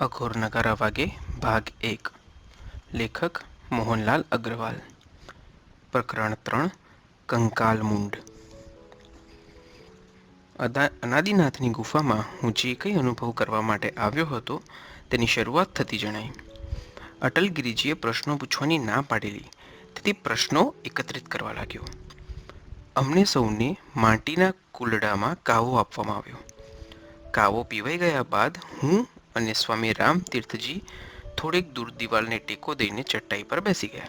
અઘોર નગારા વાગે, ભાગ એક. લેખક મોહનલાલ અગ્રવાલ. પ્રકરણ ત્રણ, કંકાલ મુંડ. અનાદિનાથની ગુફામાં હું જે કંઈ અનુભવ કરવા માટે આવ્યો હતો, તેની શરૂઆત થતી જણાઈ અટલગીરીજીએ પ્રશ્નો પૂછવાની ના પાડેલી, તેથી પ્રશ્નો એકત્રિત કરવા લાગ્યો. અમને સૌને માટીના કુલડામાં કાવો આપવામાં આવ્યો. કાવો પીવાઈ ગયા બાદ હું અને સ્વામી રામ તીર્થજી થોડીક દૂર દિવાલને ટેકો દઈને ચટાઈ પર બેસી ગયા.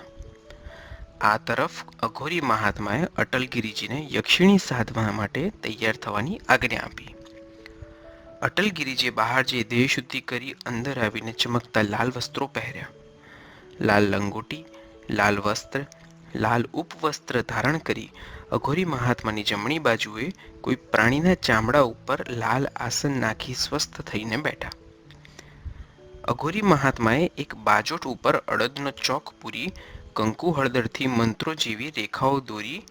આ તરફ અઘોરી મહાત્માએ અટલગીરીજીને યક્ષિણી સાધવા માટે તૈયાર થવાની આજ્ઞા આપી. અટલગીરીજીએ બહાર જઈ દેહ શુદ્ધિ કરી અંદર આવીને ચમકતા લાલ વસ્ત્રો પહેર્યા. લાલ લંગોટી, લાલ વસ્ત્ર, લાલ ઉપવસ્ત્ર ધારણ કરી અઘોરી મહાત્માની જમણી બાજુએ કોઈ પ્રાણીના ચામડા ઉપર લાલ આસન નાખી સ્વસ્થ થઈને બેઠા. અઘોરી મહાત્માએ એક બાજોટ ઉપર અડદનો ચોક પૂરી, કંકુ હળદરથી મંત્રો જેવી રેખાઓ દોરી,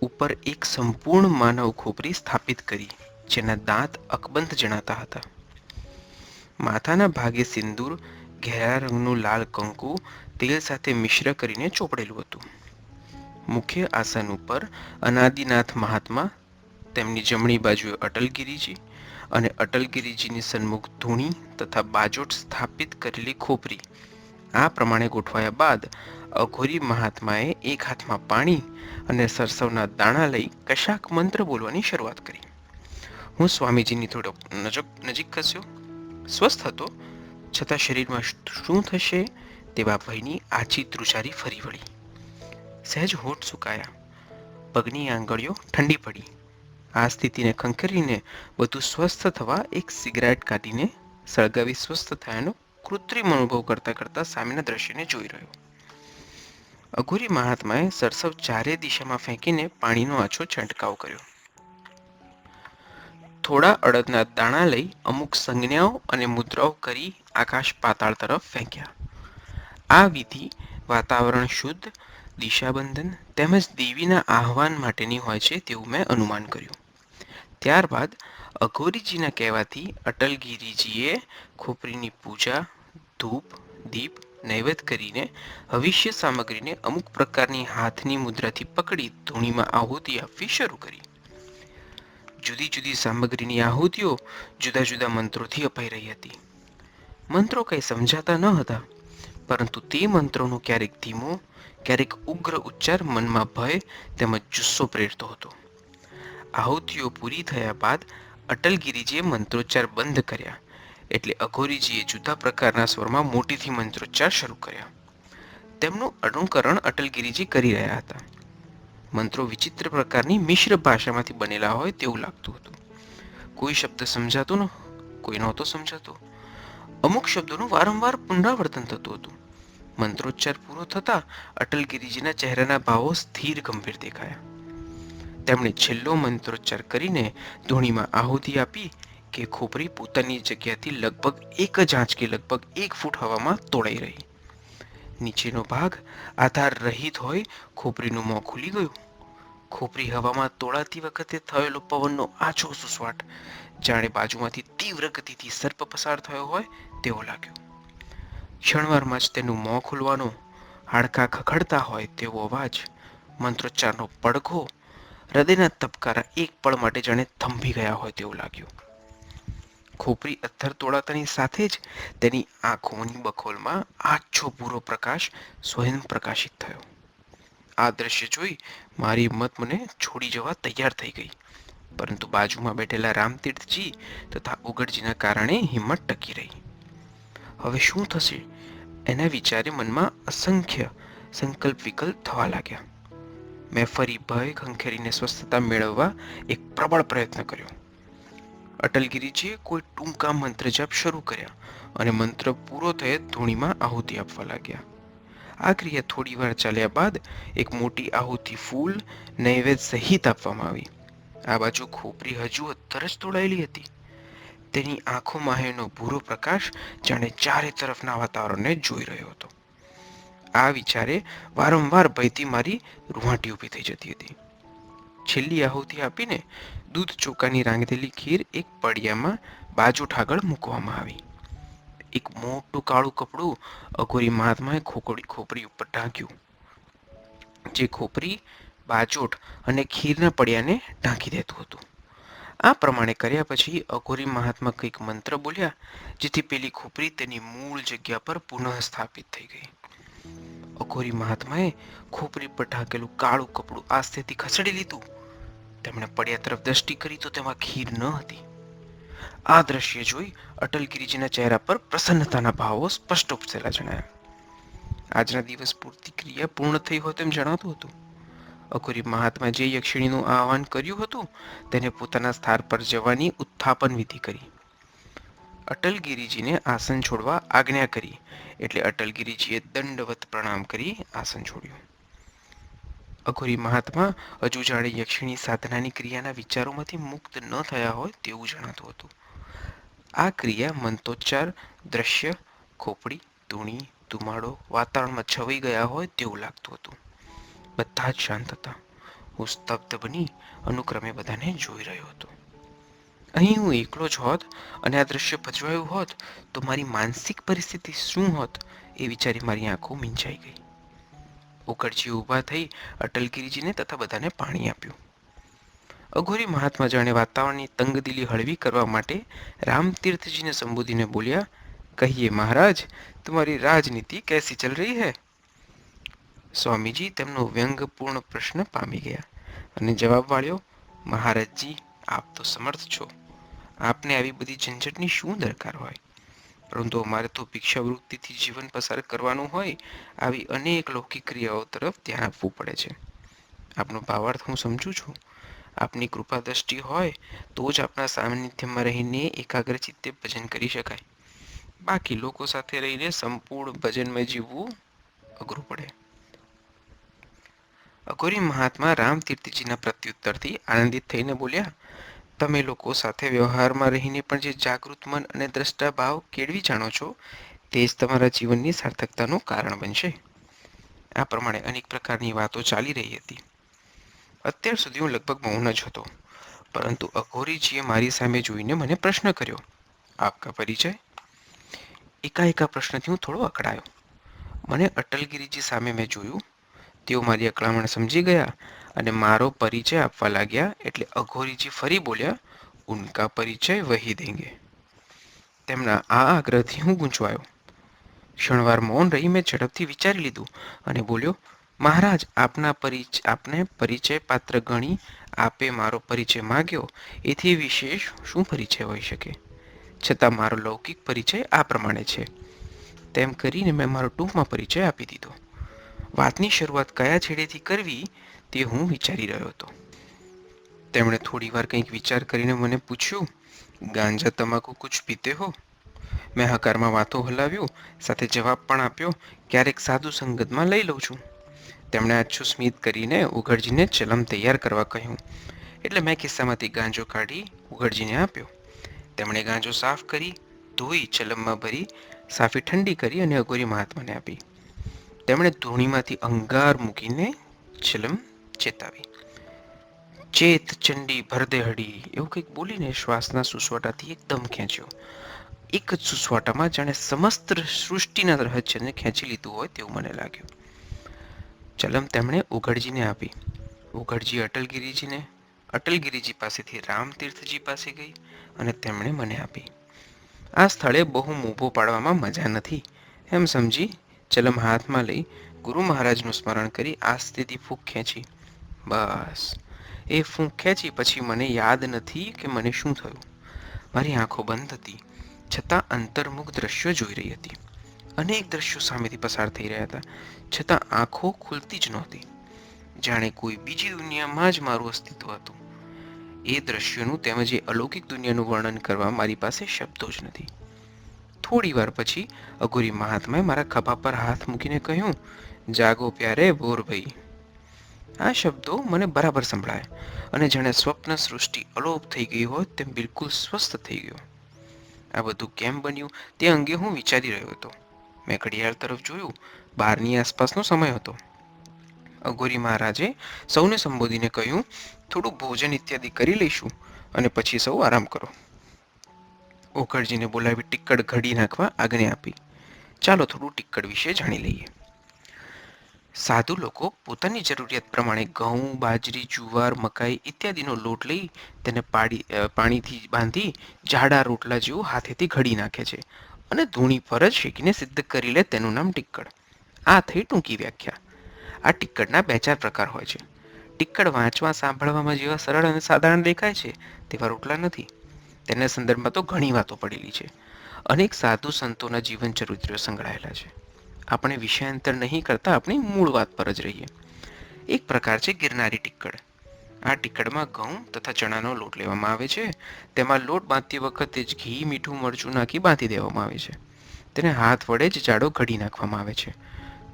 ઉપર એક સંપૂર્ણ માનવ ખોપરી સ્થાપિત કરી, જેના દાંત અકબંધ જણાતા હતા. માથાના ભાગે સિંદૂર, ઘેરા રંગનું લાલ કંકુ, તેલ સાથે મિશ્ર કરીને ચોપડેલું હતું. મુખ્ય આસન ઉપર અનાદિનાથ મહાત્મા, તેમની જમણી બાજુએ અટલગીરીજી અને અટલગીરીજીની સન્મુખ ધૂણી તથા બાજોટ સ્થાપિત કરેલી ખોપરી. આ પ્રમાણે ગોઠવાયા બાદ અઘોરી મહાત્માએ એક હાથમાં પાણી અને સરસવના દાણા લઈ કશાક મંત્ર બોલવાની શરૂઆત કરી. હું સ્વામીજીની થોડો નજીક નજીક ખસ્યો. સ્વસ્થ હતો. છતાં શરીરમાં શું થશે તેવા ભયની આછી ત્રુચારી ફરી વળી. સહેજ હોઠ સુકાયા. પગની આંગળીઓ ઠંડી પડી. આ સ્થિતિને ખંખેરીને બધું સ્વસ્થ થવા એક સિગરેટ કાઢીને સળગાવી સ્વસ્થ થયાનો કૃત્રિમ અનુભવ કરતા કરતાં સામેના દ્રશ્યને જોઈ રહ્યો. અઘોરી મહાત્માએ સરસવ ચારે દિશામાં ફેંકીને પાણીનો આછો છંટકાવ કર્યો. થોડા અડદના દાણા લઈ અમુક સંજ્ઞાઓ અને મુદ્રાઓ કરી આકાશ પાતાળ તરફ ફેંક્યા. આ વિધિ વાતાવરણ શુદ્ધ, દિશાબંધન તેમજ દેવીના આહવાન માટેની હોય છે તેવું મેં અનુમાન કર્યું. ત્યારબાદ અઘોરીજીના કહેવાથી અટલગીરીજીએ ખોપરીની પૂજા, ધૂપ, દીપ, નૈવેદ્ય કરીને ભવિષ્ય સામગ્રીને અમુક પ્રકારની હાથની મુદ્રાથી પકડી ધૂણીમાં આહુતિ આપવી શરૂ કરી. જુદી જુદી સામગ્રીની આહુતિઓ જુદા જુદા મંત્રોથી અપાઈ રહી હતી. મંત્રો કંઈ સમજાતા ન હતા, પરંતુ તે મંત્રોનો ક્યારેક ધીમો, ક્યારેક ઉગ્ર ઉચ્ચાર મનમાં ભય તેમજ જુસ્સો પ્રેરતો હતો. આહુતિઓ પૂરી થયા બાદ અટલગીરીજીએ મંત્રોચ્ચાર બંધ કર્યા. એટલે અઘોરીજીએ જુદા પ્રકારના સ્વરમાં મોટીથી મંત્રોચ્ચાર શરૂ કર્યા. તેમનું અનુકરણ અટલગીરીજી કરી રહ્યા હતા. મંત્રો વિચિત્ર પ્રકારની મિશ્ર ભાષામાંથી બનેલા હોય તેવું લાગતું હતું. કોઈ શબ્દ સમજાતો ન, કોઈ નહોતો સમજાતો. અમુક શબ્દોનું વારંવાર પુનરાવર્તન થતું હતું. મંત્રોચ્ચાર પૂરો થતા અટલગીરીજીના ચહેરાના ભાવો સ્થિર ગંભીર દેખાયા. તેમણે છેલ્લો મંત્રોચ્ચાર કરીને ધૂણીમાં આહુતિ આપી કે ખોપરી પોતાની જગ્યાથી લગભગ એક જ આંચકે લગભગ એક ફૂટ હવામાં તોડાઈ રહી. નીચેનો ભાગ આધાર રહિત હોય, ખોપરીનું મોં ખુલી ગયું. ખોપરી હવામાં તોડાતી વખતે થયેલો પવનનો આછો સુસવાટ. જાણે બાજુમાંથી તીવ્ર ગતિથી સર્પ પસાર થયો હોય તેવો લાગ્યો. ક્ષણવારમાં જ તેનું મોં ખુલવાનો, હાડકા ખખડતા હોય તેવો અવાજ, મંત્રોચ્ચારનો પડઘો હૃદયના તબકારા એક પળ માટે જાણે થંભી ગયા હોય તેવું લાગ્યું. ખોપરી અથર તોડાતાની સાથે જ તેની આંખોની બખોલમાં આછો ભૂરો પ્રકાશ સ્વયં પ્રકાશિત થયો. આ દ્રશ્ય જોઈ મારી હિંમત મને છોડી જવા તૈયાર થઈ ગઈ. પરંતુ બાજુમાં બેઠેલા રામતીર્થજી તથા ઉગડજીના કારણે હિંમત ટકી રહી. હવે શું થશે? એના વિચારે મનમાં અસંખ્ય સંકલ્પ વિકલ્પ થવા લાગ્યા. મેં ફરી ભય ખંખેરીને સ્વસ્થતા મેળવવા એક પ્રબળ પ્રયત્ન કર્યો. અટલગીરીજીએ કોઈ ટૂંકા મંત્ર જપ શરૂ કર્યા અને મંત્ર પૂરો થયે ધૂણીમાં આહુતિ આપવા લાગ્યા. આ ક્રિયા થોડી વાર ચાલ્યા બાદ એક મોટી આહુતિ ફૂલ નૈવેદ્ય સહિત આપવામાં આવી. આ બાજુ ખોપરી હજુ અત્તર જ તોડાયેલી હતી. તેની આંખોમાં એનો ભૂરો પ્રકાશ જાણે ચારે તરફના વાતાવરણને જોઈ રહ્યો હતો. આ વિચારે વારંવાર ભયથી મારી રૂહાટી ઊભી થઈ જતી હતી. છેલ્લી આહુતિ આપીને દૂધ ચોખાની રાંગેલી ખીર એક પડિયામાં બાજુ ઠાગળ મૂકવામાં આવી. એક મોટું કાળું કપડું અઘોરી મહાત્માએ ખોકડી ખોપરી ઉપર ઢાંક્યું. જે ખોપરી બાજોટ અને ખીરના પડિયાને ઢાંકી દેતું હતું. આ પ્રમાણે કર્યા પછી અઘોરી મહાત્મા કંઈક મંત્ર બોલ્યા, જેથી પેલી ખોપરી તેની મૂળ જગ્યા પર પુનઃ સ્થાપિત થઈ ગઈ. અઘોરી મહાત્માએ ખોપરી પર ઢાંકેલું કાળું કપડું આસ્થેથી ખસેડી લીધું. તેમણે પડ્યા તરફ દ્રષ્ટિ કરી તો તેમાં ખીર ન હતી. આ દ્રશ્ય જોઈ અટલગીરીજીના ચહેરા પર પ્રસન્નતાના ભાવો સ્પષ્ટ ઉપસેલા જણાયા. આજના દિવસ પૂરતી ક્રિયા પૂર્ણ થઈ હોય તેમ જણાતું હતું. અઘોરી મહાત્મા જે યક્ષિણીનું આહવાન કર્યું હતું, તેને પોતાના સ્થાન પર જવાની ઉત્થાપન વિધિ કરી. અટલગીરીજીને આસન છોડવા આજ્ઞા કરી. એટલે અટલગીરીજીએ દંડવત પ્રણામ કરી આસન છોડ્યું. અઘોરી મહાત્મા હજુ જાણે યક્ષિણી સાધનાની ક્રિયાના વિચારોમાંથી મુક્ત ન થયા હોય તેવું જણાતું હતું. આ ક્રિયા મંતોચ્ચાર દ્રશ્ય, ખોપડી, ધૂણી, ધુમાડો, વાતાવરણમાં છવાઈ ગયા હોય તેવું લાગતું હતું. બધા જ શાંત હતા. હું સ્તબ્ધ બની અનુક્રમે બધાને જોઈ રહ્યો હતો. અહીં હું એકલો જ હોત અને આ દ્રશ્ય ભજવાયું હોત, તો મારી માનસિક પરિસ્થિતિ શું હોત એ વિચારી મારી આંખો મીંચાઈ ગઈ. ઉકળજી ઊભા થઈ અટલગીરીજીને તથા બધાને પાણી આપ્યું. અઘોરી મહાત્મા જાણે વાતાવરણની તંગદિલી હળવી કરવા માટે રામતીર્થજીને સંબોધીને બોલ્યા, કહીએ મહારાજ, તમારી રાજનીતિ કેસી ચલ રહી હૈ? સ્વામીજી તેમનો વ્યંગપૂર્ણ પ્રશ્ન પામી ગયા અને જવાબ વાળ્યો, મહારાજજી, આપ તો સમર્થ છો. આપને આવી બધી ઝંઝટની શું દરકાર હોય? પરંતુ અમારે તો ભિક્ષાવૃત્તિથી જીવન પસાર કરવાનું હોય, આવી અનેક લૌકિક ક્રિયાઓ તરફ ધ્યાન આપવું પડે છે. આપનો ભાવાર્થ હું સમજું છું. આપની કૃપા દ્રષ્ટિ હોય, તો જ આપણા સાનિધ્યમાં રહીને એકાગ્ર ચિત્તે ભજન કરી શકાય. બાકી લોકો સાથે રહીને સંપૂર્ણ ભજનમાં જીવવું અઘરું પડે. અઘોરી મહાત્મા રામતીર્થજીના પ્રત્યુત્તરથી આનંદિત થઈને બોલ્યા તમે લોકો સાથે વ્યવહારમાં રહીને પણ જે જાગૃત મન અને દ્રષ્ટા ભાવ કેળવી જાણો છો, તે જ તમારા જીવનની સાર્થકતાનું કારણ બનશે. આ પ્રમાણે અનેક પ્રકારની વાતો ચાલી રહી હતી. અત્યાર સુધી હું લગભગ મૌન જ હતો, પરંતુ અઘોરીજીએ મારી સામે જોઈને મને પ્રશ્ન કર્યો, આપકા પરિચય? એકાએકા પ્રશ્નથી હું થોડો અકળાયો. મને અટલગીરીજી સામે મેં જોયું. તેઓ મારી અકળામણ સમજી ગયા અને મારો પરિચય આપવા લાગ્યા એટલે અઘોરીજી ફરી બોલ્યા, ઉનકા પરિચય વહી દેંગે. તેમના આ આગ્રહથી હું ગૂંચવાયો. ક્ષણવાર મૌન રહી મેં ઝડપથી વિચારી લીધું અને બોલ્યો, મહારાજ, આપના પરિચય આપને પરિચય પાત્ર ગણી, આપે મારો પરિચય માગ્યો, એથી વિશેષ શું પરિચય હોઈ શકે? છતાં મારો લૌકિક પરિચય આ પ્રમાણે છે. તેમ કરીને મેં મારો ટૂંકમાં પરિચય આપી દીધો. વાતની શરૂઆત કયા છેડેથી કરવી તે હું વિચારી રહ્યો હતો. તેમણે થોડી વાર કંઈક વિચાર કરીને મને પૂછ્યું, ગાંજા તમાકુ કુછ પીતે હો? મેં હકારમાં વાતો હલાવ્યું, સાથે જવાબ પણ આપ્યો, ક્યારેક સાધુ સંગતમાં લઈ લઉં છું. તેમણે આછું સ્મિત કરીને ઉઘડજીને ચલમ તૈયાર કરવા કહ્યું. એટલે મેં ખિસ્સામાંથી ગાંજો કાઢી ઉઘડજીને આપ્યો. તેમણે ગાંજો સાફ કરી, ધોઈ, ચલમમાં ભરી, સાફી ઠંડી કરી અને અઘોરી મહાત્માને આપી. તેમણે ધૂણીમાંથી અંગાર મૂકીને ચલમ ચેતાવી. ચેત, ચંડી, ભરદેહડી એવું કંઈક બોલીને શ્વાસના સુસવાટાથી એકદમ ખેંચ્યો. એક જ સુસવાટામાં જાણે સમસ્ત સૃષ્ટિના રહસ્યને ખેંચી લીધું હોય તેવું મને લાગ્યું. ચલમ તેમણે ઉઘડજીને આપી. ઉઘડજી અટલગીરીજીને, અટલગીરીજી પાસેથી રામતીર્થજી પાસે ગઈ અને તેમણે મને આપી. આ સ્થળે બહુ મોભો પાડવામાં મજા નથી. એમ સમજી ચલમ હાથમાં લઈ ગુરુ મહારાજનું સ્મરણ કરી આ સ્થિતિ ફૂંક ખેંચી. બસ. એ ફૂંક ખેંચી પછી મને યાદ નથી કે મને શું થયું. મારી આંખો બંધ હતી, છતાં અંતર્મુખ દ્રશ્યો જોઈ રહી હતી. અનેક દ્રશ્યો સામેથી પસાર થઈ રહ્યા હતા, છતાં આંખો ખુલતી જ નહોતી. જાણે કોઈ બીજી દુનિયામાં જ મારું અસ્તિત્વ હતું. એ દ્રશ્યોનું તેમજ એ અલૌકિક દુનિયાનું વર્ણન કરવા મારી પાસે શબ્દો જ નથી. થોડી વાર પછી અઘોરી મહાત્માએ મારા ખભા પર હાથ મૂકીને કહ્યું, જાગો પ્યારે ભોરભાઈ આ શબ્દો મને બરાબર સંભળાય અને જાણે સ્વપ્ન સૃષ્ટિ અલોપ થઈ ગઈ હોય તેમ બિલકુલ સ્વસ્થ થઈ ગયો. આ બધું કેમ બન્યું તે અંગે હું વિચારી રહ્યો હતો. મેં ઘડિયાળ તરફ જોયું, બારની આસપાસનો સમય હતો. અઘોરી મહારાજે સૌને સંબોધીને કહ્યું, થોડું ભોજન ઇત્યાદિ કરી લઈશું અને પછી સૌ આરામ કરો. ઓખરજીને બોલાવી ટિક્કડ ઘડી નાખવા આજ્ઞા આપી. ચાલો થોડું ટિક્કડ વિશે જાણી લઈએ. સાધુ લોકો પોતાની જરૂરિયાત પ્રમાણે ઘઉં, બાજરી, જુવાર, મકાઈ ઇત્યાદિનો લોટ લઈ તેને પાડી પાણીથી બાંધી જાડા રોટલા જેવું હાથેથી ઘડી નાખે છે અને ધૂણી પર જ શેકીને સિદ્ધ કરી લે તેનું નામ ટિક્કડ. આ થઈ ટૂંકી વ્યાખ્યા. આ ટિક્કડના બે ચાર પ્રકાર હોય છે. ટિક્કડ વાંચવા, સાંભળવામાં જેવા સરળ અને સાધારણ દેખાય છે તેવા રોટલા નથી. તેના સંદર્ભમાં તો ઘણી વાતો પડેલી છે. અનેક સાધુ સંતોના જીવન ચરિત્રો સંકળાયેલા છે. આપણે વિષયાંતર નહીં કરતા આપણી મૂળ વાત પર જ રહીએ. એક પ્રકાર છે ગિરનારી ટિક્કડ. આ ટિક્કડમાં ઘઉં તથા ચણાનો લોટ લેવામાં આવે છે. તેમાં લોટ બાંધતી વખતે જ ઘી, મીઠું, મરચું નાખી બાંધી દેવામાં આવે છે. તેને હાથ વડે જ જાડો ઘડી નાખવામાં આવે છે.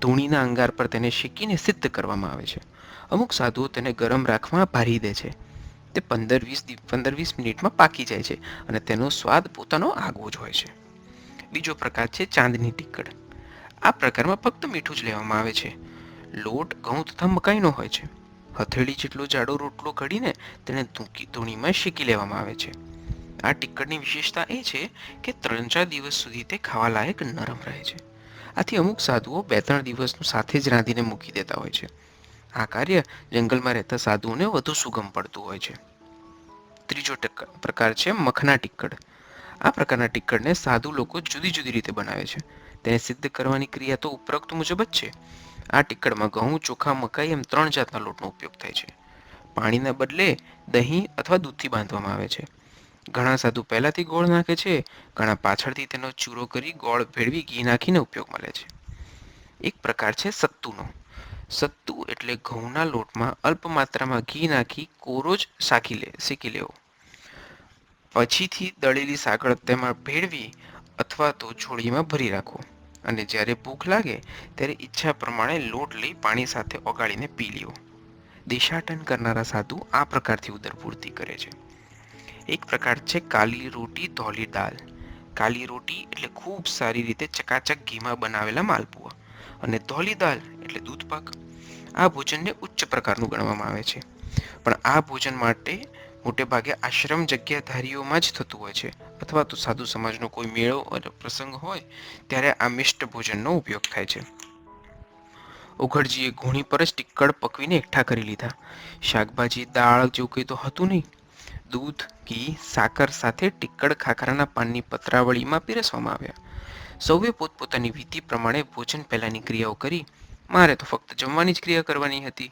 ધૂણીના અંગાર પર તેને શેકીને સિદ્ધ કરવામાં આવે છે. અમુક સાધુઓ તેને ગરમ રાખવા ભારી દે છે. તે પંદર વીસ પંદર વીસ મિનિટમાં પાકી જાય છે અને તેનો સ્વાદ પોતાનો આગવો જ હોય છે. બીજો પ્રકાર છે ચાંદની ટિક્કડ. આ પ્રકારમાં ફક્ત મીઠું જ લેવામાં આવે છે. લોટ, ઘઉં તથા મકાઈનો હોય છે. હથેળી જેટલો જાડો રોટલો ઘડીને તેને ધૂણીમાં શેકી લેવામાં આવે છે. આ ટિક્કડની વિશેષતા એ છે કે ત્રણ ચાર દિવસ સુધી તે ખાવા લાયક નરમ રહે છે. આથી અમુક સાધુઓ બે ત્રણ દિવસનું સાથે જ રાંધીને મૂકી દેતા હોય છે. આ કાર્ય જંગલમાં રહેતા સાધુઓને વધુ સુગમ પડતું હોય છે. ત્રીજો પ્રકાર છે મખના ટિક્કડ. આ પ્રકારના ટિક્કડને સાધુ લોકો જુદી જુદી રીતે બનાવે છે. તેને સિદ્ધ કરવાની ક્રિયા તો ઉપરોક્ત મુજબ જ છે. આ ટીકડમાં ઘઉં, ચોખા, મકાઈ એમ ત્રણ જાતના લોટનો ઉપયોગ થાય છે. પાણીના બદલે દહીં અથવા દૂધથી બાંધવામાં આવે છે. ઘણા સાધુ પહેલાંથી ગોળ નાખે છે, ઘણા પાછળથી તેનો ચૂરો કરી ગોળ ભેળવી ઘી નાખીને ઉપયોગમાં લે છે. એક પ્રકાર છે સત્તુનો. સત્તુ એટલે ઘઉંના લોટમાં અલ્પ માત્રામાં ઘી નાખી કોરો જ શાકી લે, શેકી લેવો. પછીથી દળેલી સાકળ તેમાં ભેળવી અથવા તો છોડીમાં ભરી રાખો અને જ્યારે ભૂખ લાગે, ત્યારે ઈચ્છા પ્રમાણે લોટ લઈ પાણી સાથે ઓગાળીને પી લ્યો. દિશાટન કરનારા સાધુ આ પ્રકારથી ઉદરપૂર્તિ કરે છે. એક પ્રકાર છે કાલી રોટી, ધોલી દાલ. કાલી રોટી એટલે ખૂબ સારી રીતે ચકાચક ઘીમાં બનાવેલા માલપુઆ અને ધોલી દાલ એટલે દૂધ પાક. આ ભોજનને ઉચ્ચ પ્રકારનું ગણવામાં આવે છે. પણ આ ભોજન માટે મોટે ભાગે આશ્રમ જગ્યાધારીઓમાં જ થતું હોય છે. અથવા તો સાધુ સમાજનો કોઈ મેળો અને પ્રસંગ હોય, ત્યારે આ મિષ્ટ ભોજનનો ઉપયોગ થાય છે. ઉઘડજીએ ઘૂણી પર જ ટિક્કડ પકવીને એકઠા કરી લીધા. શાકભાજી, દાળ જેવું કંઈ તો હતું નહીં. દૂધ, ઘી, સાકર સાથે ટિક્કડ ખાખરાના પાનની પતરાવળીમાં પીરસવામાં આવ્યા. સૌએ પોતપોતાની વિધિ પ્રમાણે ભોજન પહેલાંની ક્રિયાઓ કરી. મારે તો ફક્ત જમવાની જ ક્રિયા કરવાની હતી.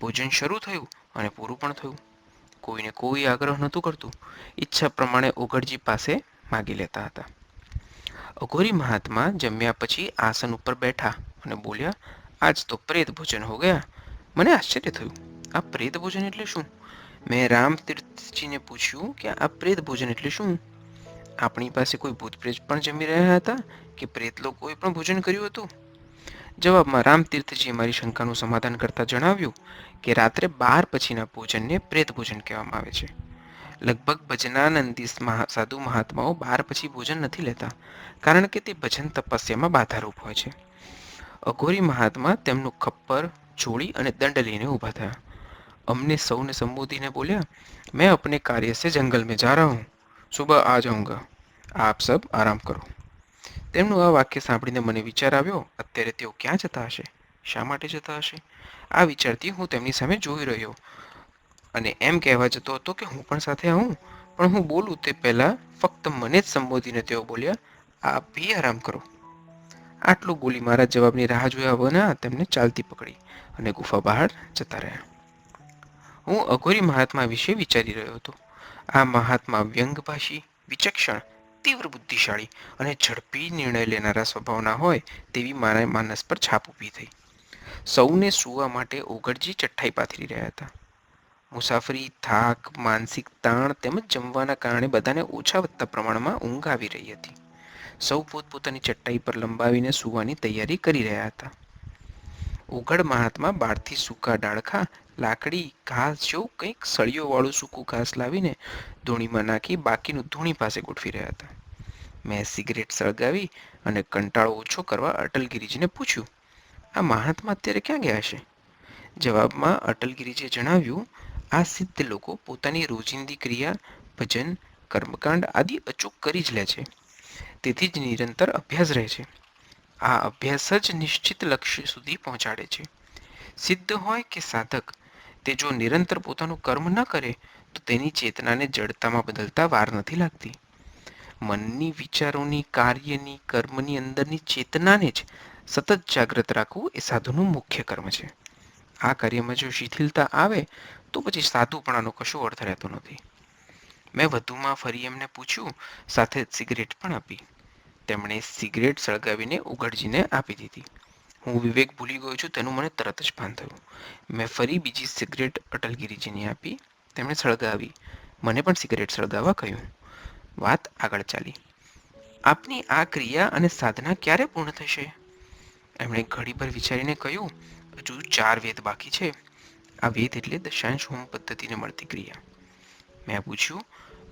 ભોજન શરૂ થયું અને પૂરું પણ થયું. કોઈને કોઈ આગ્રહ નહોતું કરતું. ઈચ્છા પ્રમાણે ઓગળજી પાસે માગી લેતા હતા. અઘોરી મહાત્મા જમ્યા પછી આસન ઉપર બેઠા અને બોલ્યા, આજ તો પ્રેત ભોજન હો ગયા. મને આશ્ચર્ય થયું. આ પ્રેત ભોજન એટલે શું? મેં રામ તીર્થજીને પૂછ્યું કે આ પ્રેત ભોજન એટલે શું? આપણી પાસે કોઈ ભૂત પ્રેત પણ જમી રહ્યા હતા કે પ્રેત લોકોએ પણ ભોજન કર્યું હતું? જવાબમાં રામતીર્થજીએ મારી શંકાનું સમાધાન કરતાં જણાવ્યું કે રાત્રે બાર પછીના ભોજનને પ્રેત ભોજન કહેવામાં આવે છે. લગભગ ભજનાનંદી સાધુ મહાત્માઓ બાર પછી ભોજન નથી લેતા, કારણ કે તે ભજન તપસ્યામાં બાધારૂપ હોય છે. અઘોરી મહાત્મા તેમનું ખપ્પર જોડી અને દંડ લઈને ઊભા થયા. અમને સૌને સંબોધીને બોલ્યા, મેં અપને કાર્ય સે જંગલ મેં જા રહા હું. સુબહ આ જાઉંગા આપ સબ આરામ કરો. તેમનું આ વાક્ય સાંભળીને મને વિચાર આવ્યો, અત્યારે તેઓ ક્યાં જતા હશે? શા માટે જતા હશે? આ વિચારથી હું તેમની સામે જોઈ રહ્યો અને એમ કહેવા જતો હતો કે હું પણ સાથે આવું, પણ હું બોલું તે પહેલાં ફક્ત મને જ સંબોધીને તેઓ બોલ્યા, આપ બી આરામ કરો. આટલું બોલી મારા જવાબની રાહ જોયા વગરના તેમને ચાલતી પકડી અને ગુફા બહાર જતા રહ્યા. હું અઘોરી મહાત્મા વિશે વિચારી રહ્યો હતો. આ મહાત્મા વ્યંગભાષી, વિચક્ષણ તીવ્ર બુદ્ધિશાળી અને ઝડપી નિર્ણય લેનારા સ્વભાવના હોય તેવી મારા માનસ પર છાપ ઊભી થઈ. સૌને સૂવા માટે ઓગળજી ચઠ્ઠાઈ પાથરી રહ્યા હતા. મુસાફરી, થાક, માનસિક તાણ તેમજ જમવાના કારણે બધાને ઓછા વધતા પ્રમાણમાં ઊંઘ આવી રહી હતી. સૌ પોતપોતાની ચટ્ટાઈ પર લંબાવીને સૂવાની તૈયારી કરી રહ્યા હતા. ઉઘડ મહાત્મા બહારથી સૂકા ડાળખા, લાકડી, ઘાસ જેવું કંઈક સળિયોવાળું સૂકું ઘાસ લાવીને ધૂણીમાં નાખી બાકીનું ધૂણી પાસે ગોઠવી રહ્યા હતા. મેં સિગરેટ સળગાવી અને કંટાળો ઓછો કરવા અટલગીરીજીને પૂછ્યું, આ મહાત્મા અત્યારે ક્યાં ગયા છે? જવાબમાં અટલગીરીજીએ જણાવ્યું, આ સિદ્ધ લોકો પોતાની રોજિંદી ક્રિયા, ભજન, કર્મકાંડ આદિ અચૂક કરી જ લે છે. તેથી જ નિરંતર અભ્યાસ રહે છે. આ અભ્યાસ જ નિશ્ચિત લક્ષ્ય સુધી પહોંચાડે છે. સિદ્ધ હોય કે સાધક, તે જો નિરંતર પોતાનું કર્મ ન કરે, તો તેની ચેતનાને જડતામાં બદલતા વાર નથી લાગતી. મનની વિચારોની, કાર્યની, કર્મની અંદરની ચેતનાને જ સતત જાગૃત રાખવું એ સાધુનું મુખ્ય કર્મ છે. આ કાર્યમાં જો શિથિલતા આવે, તો પછી સાધુપણાનો કશો અર્થ રહેતો નથી. મેં વધુમાં ફરી એમને પૂછ્યું, સાથે સિગરેટ પણ આપી. તેમણે સિગરેટ સળગાવીને ઉઘડજીને આપી દીધી. હું વિવેક ભૂલી ગયો છું, તેનું મને તરત જ ભાન થયું. મેં ફરી બીજી સિગરેટ અટલગીરીજીને આપી, તેમણે સળગાવી. મને પણ સિગરેટ સળગાવવા કહ્યું. વાત આગળ ચાલી. આપની આ ક્રિયા અને સાધના ક્યારે પૂર્ણ થશે? એમણે ઘડીભર વિચારીને કહ્યું, હજુ ચાર વેદ બાકી છે. આ વેદ એટલે દશાંશ હોમ પદ્ધતિને મળતી ક્રિયા. મેં પૂછ્યું,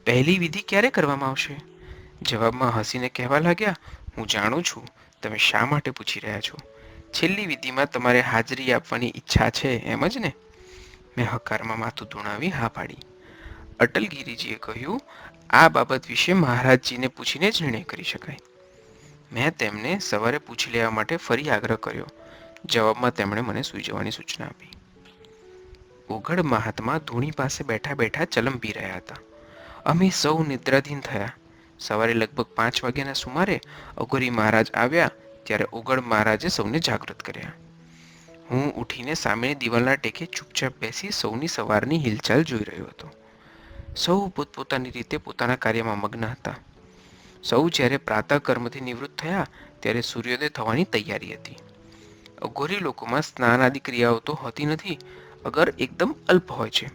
પહેલી વિધિ ક્યારે કરવામાં આવશે? જવાબમાં હસીને કહેવા લાગ્યા, હું જાણું છું તમે શા માટે પૂછી રહ્યા છો. છેલ્લી વિધિમાં તમારે હાજરી આપવાની ઈચ્છા છે, એમ જ ને? મેં હકારમાં માથું ધૂણાવી હા પાડી. અટલગીરીજીએ કહ્યું, આ બાબત વિશે મહારાજજીને પૂછીને જ નિર્ણય કરી શકાય. મેં તેમને સવારે પૂછી લેવા માટે ફરી આગ્રહ કર્યો. જવાબમાં તેમણે મને સૂઈ જવાની સૂચના આપી. ઓઘડ મહાત્મા ધૂણી પાસે બેઠા બેઠા ચલમ પી રહ્યા હતા. અમે સૌ નિદ્રાધીન થયા. સવારે લગભગ પાંચ વાગ્યાના સુમારે અઘોરી મહારાજ આવ્યા, ત્યારે ઓગળ મહારાજે સૌને જાગૃત કર્યા. હું ઉઠીને સામેની દિવાલના ટેકે ચૂપચાપ બેસી સૌની સવારની હિલચાલ જોઈ રહ્યો હતો. સૌ પોતપોતાની રીતે પોતાના કાર્યમાં મગ્ન હતા. સૌ જ્યારે પ્રાતઃ કર્મથી નિવૃત્ત થયા, ત્યારે સૂર્યોદય થવાની તૈયારી હતી. અઘોરી લોકોમાં સ્નાન આદિ ક્રિયાઓ તો હોતી નથી, અગર એકદમ અલ્પ હોય છે.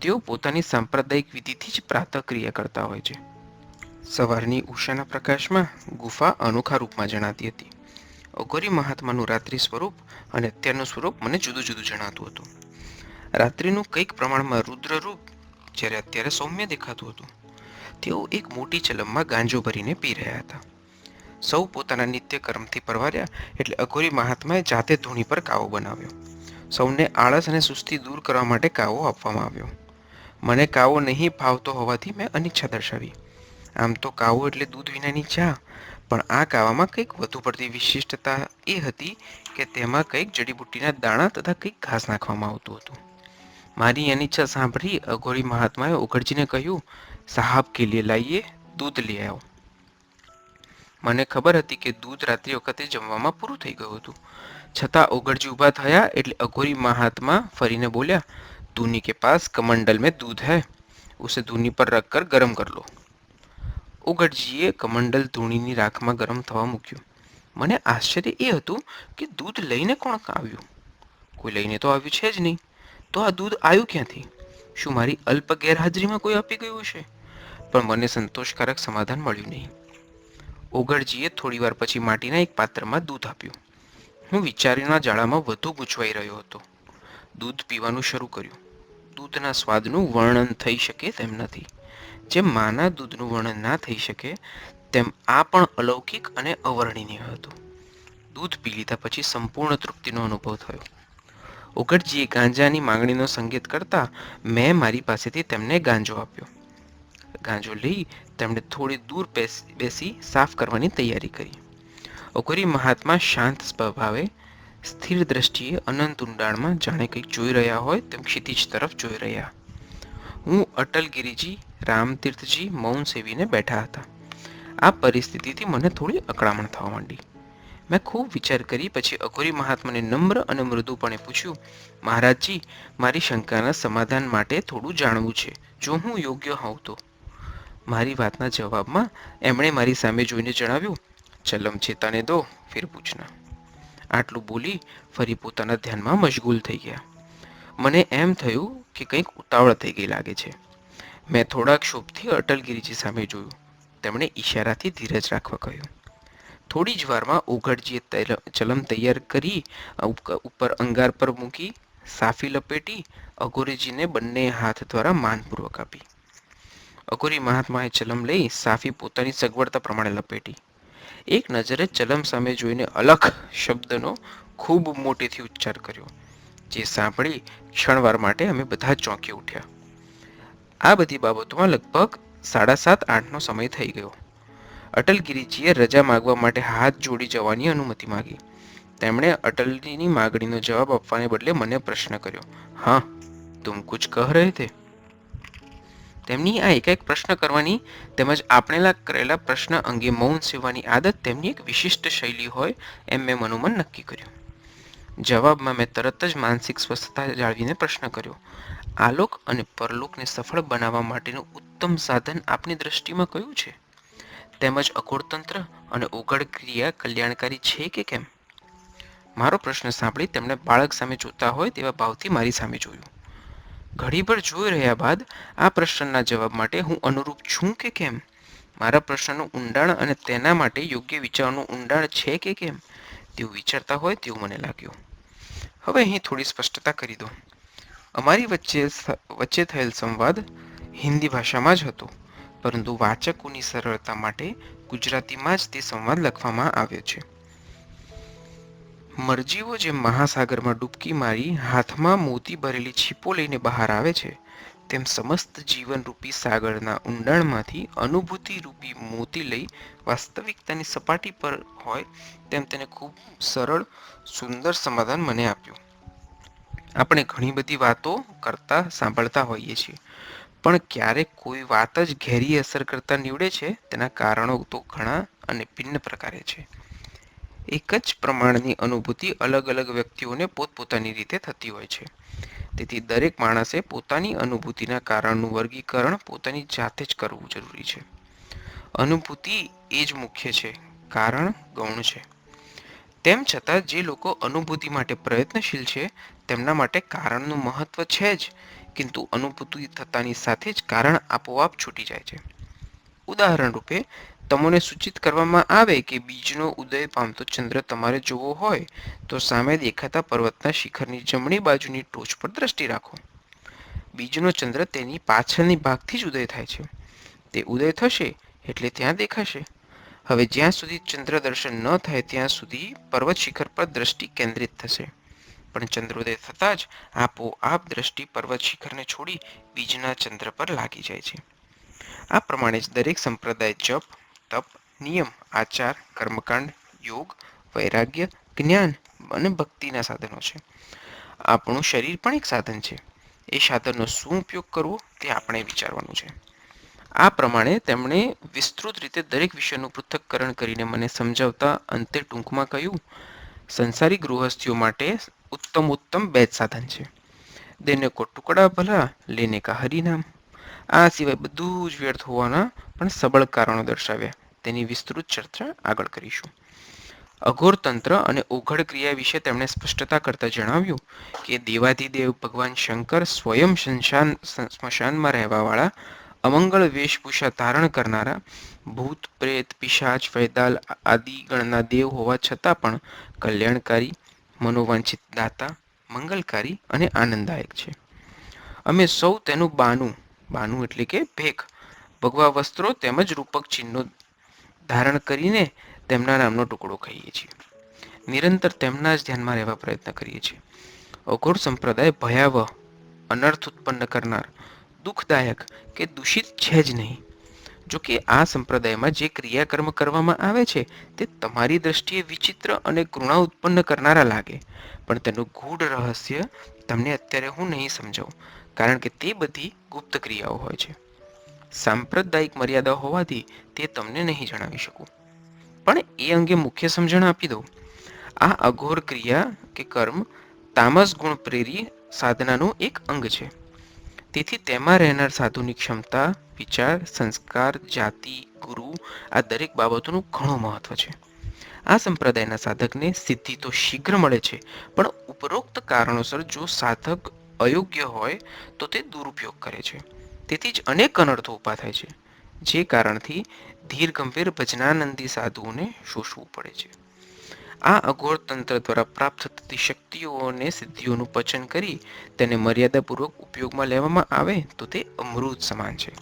તેઓ પોતાની સાંપ્રદાયિક વિધિથી જ પ્રાતઃ ક્રિયા કરતા હોય છે. સવારની ઉષાના પ્રકાશમાં ગુફા અનોખા રૂપમાં જણાતી હતી. અઘોરી મહાત્માનું રાત્રિ સ્વરૂપ અને અત્યારનું સ્વરૂપ મને જુદું જુદું જણાતું હતું. રાત્રિનું કંઈક પ્રમાણમાં રુદ્ર રૂપ જ્યારે અત્યારે સૌમ્ય દેખાતું હતું. તેઓ એક મોટી ચલમમાં ગાંજો ભરીને પી રહ્યા હતા. સૌ પોતાના નિત્ય કર્મથી પરવાર્યા એટલે અઘોરી મહાત્માએ જાતે ધૂણી પર કાવો બનાવ્યો. સૌને આળસ અને સુસ્તી દૂર કરવા માટે કાવો આપવામાં આવ્યો. મને કાવો નહીં ભાવતો હોવાથી મેં અનિચ્છા દર્શાવી. આમ તો કાવો એટલે દૂધ વિનાની ચા. પણ આ કાવામાં કંઈક વધુ પડતી વિશિષ્ટતા એ હતી કે તેમાં કંઈક જડીબુટ્ટીના દાણા તથા કંઈક ઘાસ નાખવામાં આવતું હતું. મારી એની ઈચ્છા સાંભળી અઘોરી મહાત્માએ ઉઘડજીને કહ્યું, સાહાબ કે લે લાઈએ, દૂધ લઈ આવો. મને ખબર હતી કે દૂધ રાત્રિ વખતે જમવામાં પૂરું થઈ ગયું હતું. છતાં ઓગળજી ઊભા થયા એટલે અઘોરી મહાત્મા ફરીને બોલ્યા, ધૂની કે પાસ, કમંડલ મેં દૂધ હૈ. ઉસે ધૂની પર રખ કર ગરમ કર લો. ઉગડજીએ કમંડલ ધૂણીની રાખમાં ગરમ થવા મૂક્યું. મને આશ્ચર્ય એ હતું કે દૂધ લઈને કોણ આવ્યું? કોઈ લઈને તો આવ્યું છે જ નહીં. તો આ દૂધ આવ્યું ક્યાંથી? શું મારી અલ્પ ગેરહાજરીમાં કોઈ આપી ગયું છે પણ મને સંતોષકારક સમાધાન મળ્યું નહીં. ઓગળજીએ થોડીવાર પછી માટીના એક પાત્રમાં દૂધ આપ્યું. હું વિચારીના જાળામાં વધુ ગૂંચવાઈ રહ્યો હતો. દૂધ પીવાનું શરૂ કર્યું. દૂધના સ્વાદનું વર્ણન થઈ શકે તેમ નથી. જેમ માના દૂધનું વર્ણન ના થઈ શકે, તેમ આ પણ અલૌકિક અને અવર્ણનીય હતું. દૂધ પી લીધા પછી સંપૂર્ણ તૃપ્તિનો અનુભવ થયો. ઉગડજીએ ગાંજાની માંગણીનો સંગીત કરતા મેં મારી પાસેથી તેમને ગાંજો આપ્યો. ગાંજો લઈ તેમણે થોડી દૂર બેસી સાફ કરવાની તૈયારી કરી. ઓકરી મહાત્મા શાંત સ્વભાવે સ્થિર દ્રષ્ટિએ અનંત ઊંડાણમાં જાણે કંઈક જોઈ રહ્યા હોય તેમ ક્ષિતિજ તરફ જોઈ રહ્યા. હું અટલગીરીજી રામતીર્થજી, મૌન સેવીને બેઠા હતા. આ પરિસ્થિતિથી મને થોડી અકળામણ થવા માંડી. મેં ખૂબ વિચાર કરી, પછી અઘોરી મહાત્માને નમ્ર અને મૃદુપણે પૂછ્યું, મહારાજજી, મારી શંકાના સમાધાન માટે થોડું જાણવું છે. જો હું યોગ્ય હોઉં તો? મારી વાતના જવાબમાં એમણે મારી સામે જોઈને જણાવ્યું, ચલમ ચેતાને દો, ફિર પૂછના. આટલું બોલી ફરી પોતાના ધ્યાનમાં મશગુલ થઈ ગયા. મને એમ થયું કે કંઈક ઉતાવળ થઈ ગઈ લાગે છે. મેં થોડાક ક્ષોભથી અટલગીરીજી સામે જોયું. તેમણે ઈશારાથી ધીરજ રાખવા કહ્યું. થોડી જ વારમાં ઓઘડજીએ ચલમ તૈયાર કરી ઉપર અંગાર પર મૂકી, સાફી લપેટી અઘોરીજીને બંને હાથ દ્વારા માનપૂર્વક આપી. અઘોરી મહાત્માએ ચલમ લઈ સાફી પોતાની સગવડતા પ્રમાણે લપેટી. એક નજરે ચલમ સામે જોઈને અલખ શબ્દનો ખૂબ મોટેથી ઉચ્ચાર કર્યો. જે સાંભળી ક્ષણવાર માટે અમે બધા જ ચોંકી ઉઠ્યા. આ બધી બાબતોમાં લગભગ સાડા સાત, આઠનો સમય થઈ ગયો. અટલગીરીજીએ રજા માગવા માટે હાથ જોડી જવાની અનુમતિ માગી. તેમણે અટલજીની માગણીનો જવાબ આપવાને બદલે મને પ્રશ્ન કર્યો, હા તુમ કુછ કહ રહે થે તેમની આ એકાએક પ્રશ્ન કરવાની તેમજ આપણેલા કરેલા પ્રશ્ન અંગે મૌન સેવાની આદત તેમની એક વિશિષ્ટ શૈલી હોય એમ મેં મનોમન નક્કી કર્યું. જવાબમાં મેં તરત જ માનસિક સ્વસ્થતા જાળવીને પ્રશ્ન કર્યો. આલોક અને પરલોકને સફળ બનાવવા માટેનું ઉત્તમ સાધન આપની દ્રષ્ટિમાં કયું છે? તેમજ અકોળતંત્ર અને ઓગળ ક્રિયા કલ્યાણકારી છે કે કેમ? મારો પ્રશ્ન સાંભળી તેમણે બાળક સામે જોતા હોય તેવા ભાવથી મારી સામે જોયું. ઘડીભર જોઈ રહ્યા બાદ આ પ્રશ્નના જવાબ માટે હું અનુરૂપ છું કે કેમ? મારા પ્રશ્નનું ઊંડાણ અને તેના માટે યોગ્ય વિચારનું ઊંડાણ છે કે કેમ? તેવું વિચારતા હોય તેવું મને લાગ્યું. હવે અહીં થોડી સ્પષ્ટતા કરી દો. અમારી વચ્ચે વચ્ચે થયેલ સંવાદ હિન્દી ભાષામાં જ હતો, પરંતુ વાચકોની સરળતા માટે ગુજરાતીમાં જ તે સંવાદ લખવામાં આવ્યો છે. મરજીઓ જે મહાસાગરમાં ડૂબકી મારી હાથમાં મોતી ભરેલી છીપો લઈને બહાર આવે છે તેમ સમસ્ત જીવનરૂપી સાગરના ઊંડાણમાંથી અનુભૂતિ રૂપી મોતી લઈ વાસ્તવિકતાની સપાટી પર હોય તેમ તેને ખૂબ સરળ, સુંદર સમાધાન મને આપ્યું. આપણે ઘણી બધી વાતો કરતા, સાંભળતા હોઈએ છીએ, પણ ક્યારેક કોઈ વાત જ ઘેરી અસર કરતા નીવડે છે તેના કારણો તો ઘણા અને ભિન્ન પ્રકારે છે. એક જ પ્રમાણની અનુભૂતિ અલગ અલગ વ્યક્તિઓને પોતપોતાની રીતે થતી હોય છે. તેથી દરેક માણસે પોતાની અનુભૂતિના કારણનું વર્ગીકરણ પોતાની જાતે જ કરવું જરૂરી છે. અનુભૂતિ એ જ મુખ્ય છે, કારણ ગૌણ છે. તેમ છતાં જે લોકો અનુભૂતિ માટે પ્રયત્નશીલ છે, તેમના માટે કારણનું મહત્વ છે જ, કિંતુ અનુભૂતિ થતાની સાથે જ કારણ આપોઆપ છૂટી જાય છે. ઉદાહરણ રૂપે તમને સૂચિત કરવામાં આવે કે બીજનો ઉદય પામતો ચંદ્ર તમારે જોવો હોય, તો સામે દેખાતા પર્વતના શિખરની જમણી બાજુની ટોચ પર દ્રષ્ટિ રાખો. બીજનો ચંદ્ર તેની પાછળની ભાગથી જ ઉદય થાય છે. તે ઉદય થશે એટલે ત્યાં દેખાશે. હવે જ્યાં સુધી ચંદ્ર દર્શન ન થાય, ત્યાં સુધી પર્વત શિખર પર દ્રષ્ટિ કેન્દ્રિત થશે. પણ ચંદ્રોદય થતાં જ આપોઆપ દ્રષ્ટિ પર્વત શિખરને છોડી બીજના ચંદ્ર પર લાગી જાય છે. આ પ્રમાણે જ દરેક સંપ્રદાય જપ તપ, નિયમ, આચાર, કર્મકાંડ, યોગ, વૈરાગ્ય, જ્ઞાન અને ભક્તિના સાધનો છે. આપણું શરીર પણ એક સાધન છે. એ સાધનનો શું ઉપયોગ કરવો તે આપણે વિચારવાનું છે. આ પ્રમાણે તેમણે વિસ્તૃત રીતે દરેક વિષયનું પૃથ્થકરણ કરીને મને સમજાવતા અંતે ટૂંકમાં કહ્યું સંસારી ગૃહસ્થીઓ માટે ઉત્તમ ઉત્તમ બે જ સાધન છે. દેને કો ટુકડા ભલા, લેને કા હરિનામ આ સિવાય બધું જ વ્યર્થ હોવાના પણ સબળ કારણો દર્શાવ્યા. તેની વિસ્તૃત ચર્ચા આગળ કરીશું. અઘોર તંત્ર અને ઓઘડ ક્રિયા વિશે તેમણે સ્પષ્ટતા કરતા જણાવ્યું કે દેવાધિદેવ ભગવાન શંકર સ્વયં શમશાન સ્મશાનમાં રહેવાવાળા, અમંગળ વેશભૂષા ધારણ કરનારા, ભૂત, પ્રેત, પિશાચ, વૈદાલ આદિ ગણના દેવ હોવા છતાં પણ કલ્યાણકારી, મનોવાંછિત દાતા, મંગલકારી અને આનંદદાયક છે. અમે સૌ તેનું બાનું બાનું એટલે કે ભેખ, ભગવા વસ્ત્રો તેમજ રૂપક ચિહ્નો ધારણ કરીને તેમના નામનો ટુકડો ખાઈએ છીએ. નિરંતર તેમના જ ધ્યાનમાં રહેવા પ્રયત્ન કરીએ છીએ. અઘોર સંપ્રદાય ભયાવહ, અનર્થ ઉત્પન્ન કરનાર, દુઃખદાયક કે દૂષિત છે જ નહીં. જો કે આ સંપ્રદાયમાં જે ક્રિયાકર્મ કરવામાં આવે છે, તે તમારી દ્રષ્ટિએ વિચિત્ર અને કૃણા ઉત્પન્ન કરનારા લાગે. પણ તેનું ગૂઢ રહસ્ય તમને અત્યારે હું નહીં સમજાવું, કારણ કે તે બધી ગુપ્ત ક્રિયાઓ હોય છે. સાંપ્રદાયિક મર્યાદા હોવાથી તે તમને નહીં જણાવી શકું. પણ એ અંગે મુખ્ય સમજણ આપી દઉં. આ અઘોર ક્રિયા કે કર્મ તામસ ગુણ પ્રેરી સાધનાનું એક અંગ છે. તેથી તેમાં રહેનાર સાધુની ક્ષમતા, વિચાર, સંસ્કાર, જાતિ, ગુરુ આ દરેક બાબતોનું ઘણું મહત્વ છે. આ સંપ્રદાયના સાધકને સિદ્ધિ તો શીઘ્ર મળે છે, પણ ઉપરોક્ત કારણોસર જો સાધક અયોગ્ય હોય તો તે દુરુપયોગ કરે છે. તેથી જ અનેક અનર્થો ઊભા થાય છે, જે કારણથી ધીર ગંભીર ભજનાનંદી સાધુઓને શોષવું પડે છે. આ અઘોર તંત્ર દ્વારા પ્રાપ્ત થતી શક્તિઓ અને સિદ્ધિઓનું પચન કરી તેને મર્યાદાપૂર્વક ઉપયોગમાં લેવામાં આવે તો તે અમૃત સમાન છે.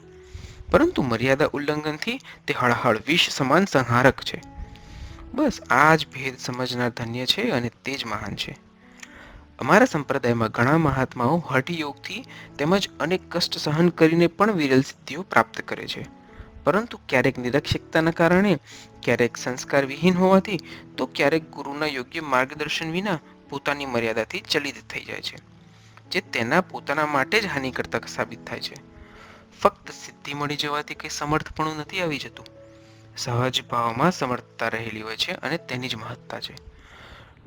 પરંતુ મર્યાદા ઉલ્લંઘનથી તે હળહળ વિષ સમાન સંહારક છે. બસ આ જ ભેદ સમજનાર ધન્ય છે અને તે જ મહાન છે. અમારા સંપ્રદાયમાં ઘણા મહાત્માઓ હઠયોગથી તેમજ અનેક કષ્ટ સહન કરીને પણ વિરલ સિદ્ધિઓ પ્રાપ્ત કરે છે. પરંતુ ક્યારેક નિરક્ષકતાના કારણે, ક્યારેક સંસ્કાર વિહીન હોવાથી, તો ક્યારેક ગુરુના યોગ્ય માર્ગદર્શન વિના પોતાની મર્યાદાથી ચલિત થઈ જાય છે, જે તેના પોતાના માટે જ હાનિકર્તક સાબિત થાય છે. ફક્ત સિદ્ધિ મળી જવાથી કંઈ સમર્થપણું નથી આવી જતું. સહજ ભાવમાં સમર્થતા રહેલી હોય છે અને તેની જ મહત્તા છે.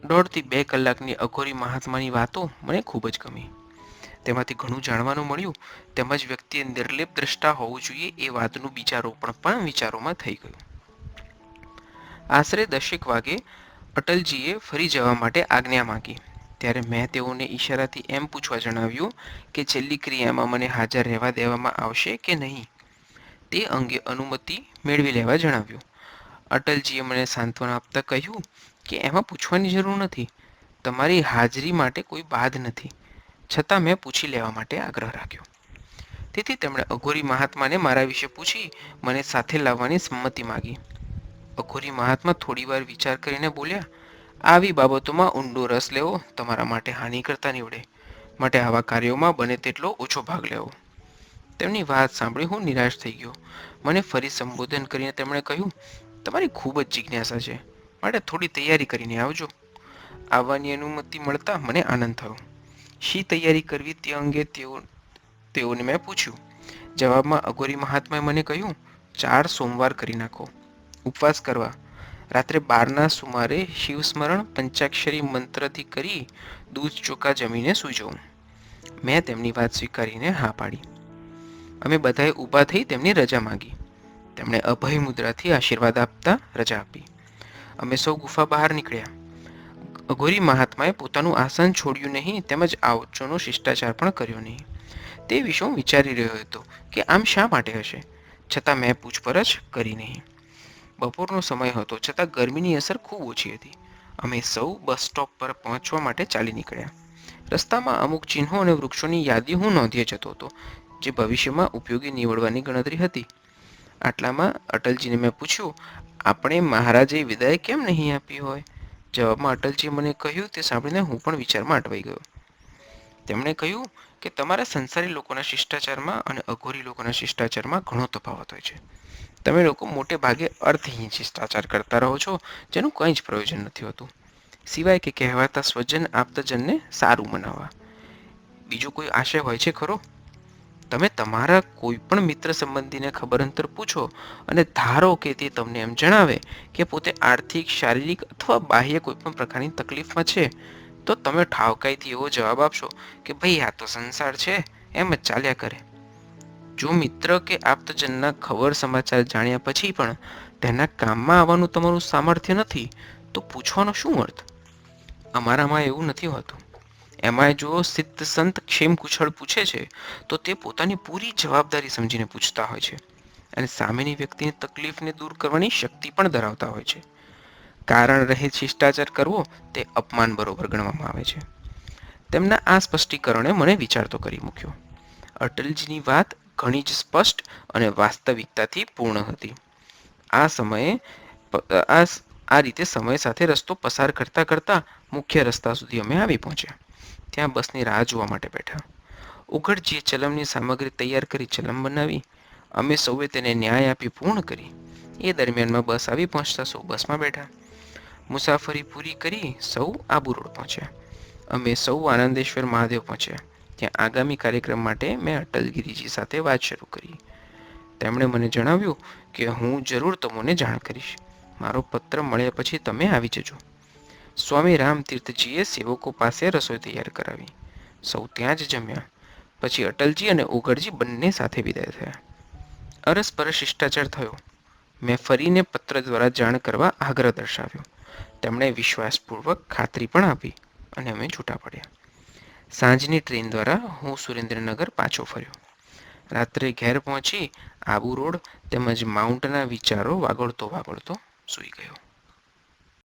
દોઢથી બે કલાકની અઘોરી મહાત્માની વાતો મને ખૂબ જ ગમી. તેમાંથી ઘણું જાણવાનું મળ્યું. તેમજ વ્યક્તિએ નિર્લેપ દ્રષ્ટા હોવું જોઈએ એ વાતનું બીજારોપણ પણ વિચારોમાં થઈ ગયું. આશરે દશેક વાગે અટલજીએ ફરી જવા માટે આજ્ઞા માંગી. ત્યારે મેં તેઓને ઈશારાથી એમ પૂછવા જણાવ્યું કે છેલ્લી ક્રિયામાં મને હાજર રહેવા દેવામાં આવશે કે નહીં? તે અંગે અનુમતિ મેળવી લેવા જણાવ્યું. અટલજીએ મને સાંત્વના આપતા કહ્યું કે એમાં પૂછવાની જરૂર નથી. તમારી હાજરી માટે કોઈ બાદ નથી. છતાં મેં પૂછી લેવા માટે આગ્રહ રાખ્યો. તેથી તેમણે અઘોરી મહાત્માને મારા વિશે પૂછી મને સાથે લાવવાની સંમતિ માગી. અઘોરી મહાત્મા થોડીવાર વિચાર કરીને બોલ્યા, આવી બાબતોમાં ઊંડો રસ લેવો તમારા માટે હાનિ કરતા નીવડે. માટે આવા કાર્યોમાં બને તેટલો ઓછો ભાગ લેવો. તેમની વાત સાંભળી હું નિરાશ થઈ ગયો. મને ફરી સંબોધન કરીને તેમણે કહ્યું, તમારી ખૂબ જ જિજ્ઞાસા છે. માટે થોડી તૈયારી કરીને આવજો. આવવાની અનુમતિ મળતા મને આનંદ થયો. શી તૈયારી કરવી તે અંગે તેઓ, તેઓને મેં પૂછ્યું. જવાબમાં અઘોરી મહાત્માએ મને કહ્યું, ચાર સોમવાર કરી નાખો. ઉપવાસ કરવા. રાત્રે બારના સુમારે શિવસ્મરણ પંચાક્ષરી મંત્રથી કરી દૂધ ચોખા જમીને સૂઈ મેં તેમની વાત સ્વીકારીને હા પાડી. અમે બધાએ ઊભા થઈ તેમની રજા માંગી. તેમણે અભય મુદ્રાથી આશીર્વાદ આપતા રજા આપી. અમે સૌ ગુફા બહાર નીકળ્યા. ગોરી મહાત્માએ પોતાનું આસન છોડ્યું નહીં, તેમજ આવચોનો શિષ્ટાચાર પણ કર્યો નહીં. તે વિશે હું વિચારી રહ્યો હતો કે આમ શા માટે હશે? છતાં મેં પૂછપરછ કરી નહીં. બપોરનો સમય હતો, છતાં ગરમીની અસર ખૂબ ઓછી હતી. અમે સૌ બસ સ્ટોપ પર પહોંચવા માટે ચાલી નીકળ્યા. રસ્તામાં અમુક ચિહ્નો અને વૃક્ષોની યાદી હું નોંધીએ જતો હતો, જે ભવિષ્યમાં ઉપયોગી નીવડવાની ગણતરી હતી. આટલામાં અટલજીને મેં પૂછ્યું આપણે મહારાજે વિદાય કેમ નહીં આપી હોય? જવાબમાં અટલજીએ મને કહ્યું, તે સાંભળીને હું પણ વિચારમાં અટવાઈ ગયો. તેમણે કહ્યું કે તમારા સંસારી લોકોના શિષ્ટાચારમાં અને અઘોરી લોકોના શિષ્ટાચારમાં ઘણો તફાવત હોય છે. તમે લોકો મોટે ભાગે અર્થહીન શિષ્ટાચાર કરતા રહો છો, જેનું કંઈ જ પ્રયોજન નથી હોતું. સિવાય કે કહેવાતા સ્વજન આપતજનને સારું મનાવવા. બીજો કોઈ આશય હોય છે ખરો? તમે તમારા કોઈ પણ મિત્ર સંબંધીને ખબર અંતર પૂછો અને ધારો કે તે તમને એમ જણાવે કે પોતે આર્થિક, શારીરિક અથવા બાહ્ય કોઈ પણ પ્રકારની તકલીફમાં છે, તો તમે ઠાવકાઈથી એવો જવાબ આપશો કે ભાઈ, આ તો સંસાર છે, એમ જ ચાલ્યા કરે. જો મિત્ર કે આપ્તજનના ખબર સમાચાર જાણ્યા પછી પણ તેના કામમાં આવવાનું તમારું સામર્થ્ય નથી, તો પૂછવાનો શું અર્થ? અમારામાં એવું નથી હોતું. એમાંય જો સિદ્ધ સંત ક્ષેમ કુશળ પૂછે છે, તો તે પોતાની પૂરી જવાબદારી સમજીને પૂછતા હોય છે અને સામેની વ્યક્તિની તકલીફને દૂર કરવાની શક્તિ પણ ધરાવતા હોય છે. કારણ રહે શિષ્ટાચાર કરવો, તે અપમાન બરોબર ગણવામાં આવે છે. તેમના આ સ્પષ્ટીકરણે મને વિચારતો કરી મૂક્યો. અટલજીની વાત ઘણી જ સ્પષ્ટ અને વાસ્તવિકતાથી પૂર્ણ હતી. આ સમયે આ રીતે સમય સાથે રસ્તો પસાર કરતા કરતા મુખ્ય રસ્તા સુધી અમે આવી પહોંચ્યા. ત્યાં બસની રાહ જોવા માટે બેઠા. ઉઘડજીએ ચલમની સામગ્રી તૈયાર કરી ચલમ બનાવી, અમે સૌએ તેને ન્યાય આપી પૂર્ણ કરી. એ દરમિયાનમાં બસ આવી પહોંચતા સૌ બસમાં બેઠા. મુસાફરી પૂરી કરી સૌ આબુ રોડ પહોંચ્યા. અમે સૌ આનંદેશ્વર મહાદેવ પહોંચ્યા. ત્યાં આગામી કાર્યક્રમ માટે મેં અટલગીરીજી સાથે વાત શરૂ કરી. તેમણે મને જણાવ્યું કે હું જરૂર તમને જાણ કરીશ. મારો પત્ર મળ્યા પછી તમે આવી જજો. સ્વામી રામતીર્થજીએ સેવકો પાસે રસોઈ તૈયાર કરાવી. સૌ ત્યાં જ જમ્યા. પછી અટલજી અને ઓગળજી બંને સાથે વિદાય થયા. અરસપરસ શિષ્ટાચાર થયો. મેં ફરીને પત્ર દ્વારા જાણ કરવા આગ્રહ દર્શાવ્યો. તેમણે વિશ્વાસપૂર્વક ખાતરી પણ આપી અને અમે છૂટા પડ્યા. સાંજની ટ્રેન દ્વારા હું સુરેન્દ્રનગર પાછો ફર્યો. રાત્રે ઘેર પહોંચી આબુ રોડ તેમજ માઉન્ટના વિચારો વાગોળતો વાગોળતો સૂઈ ગયો.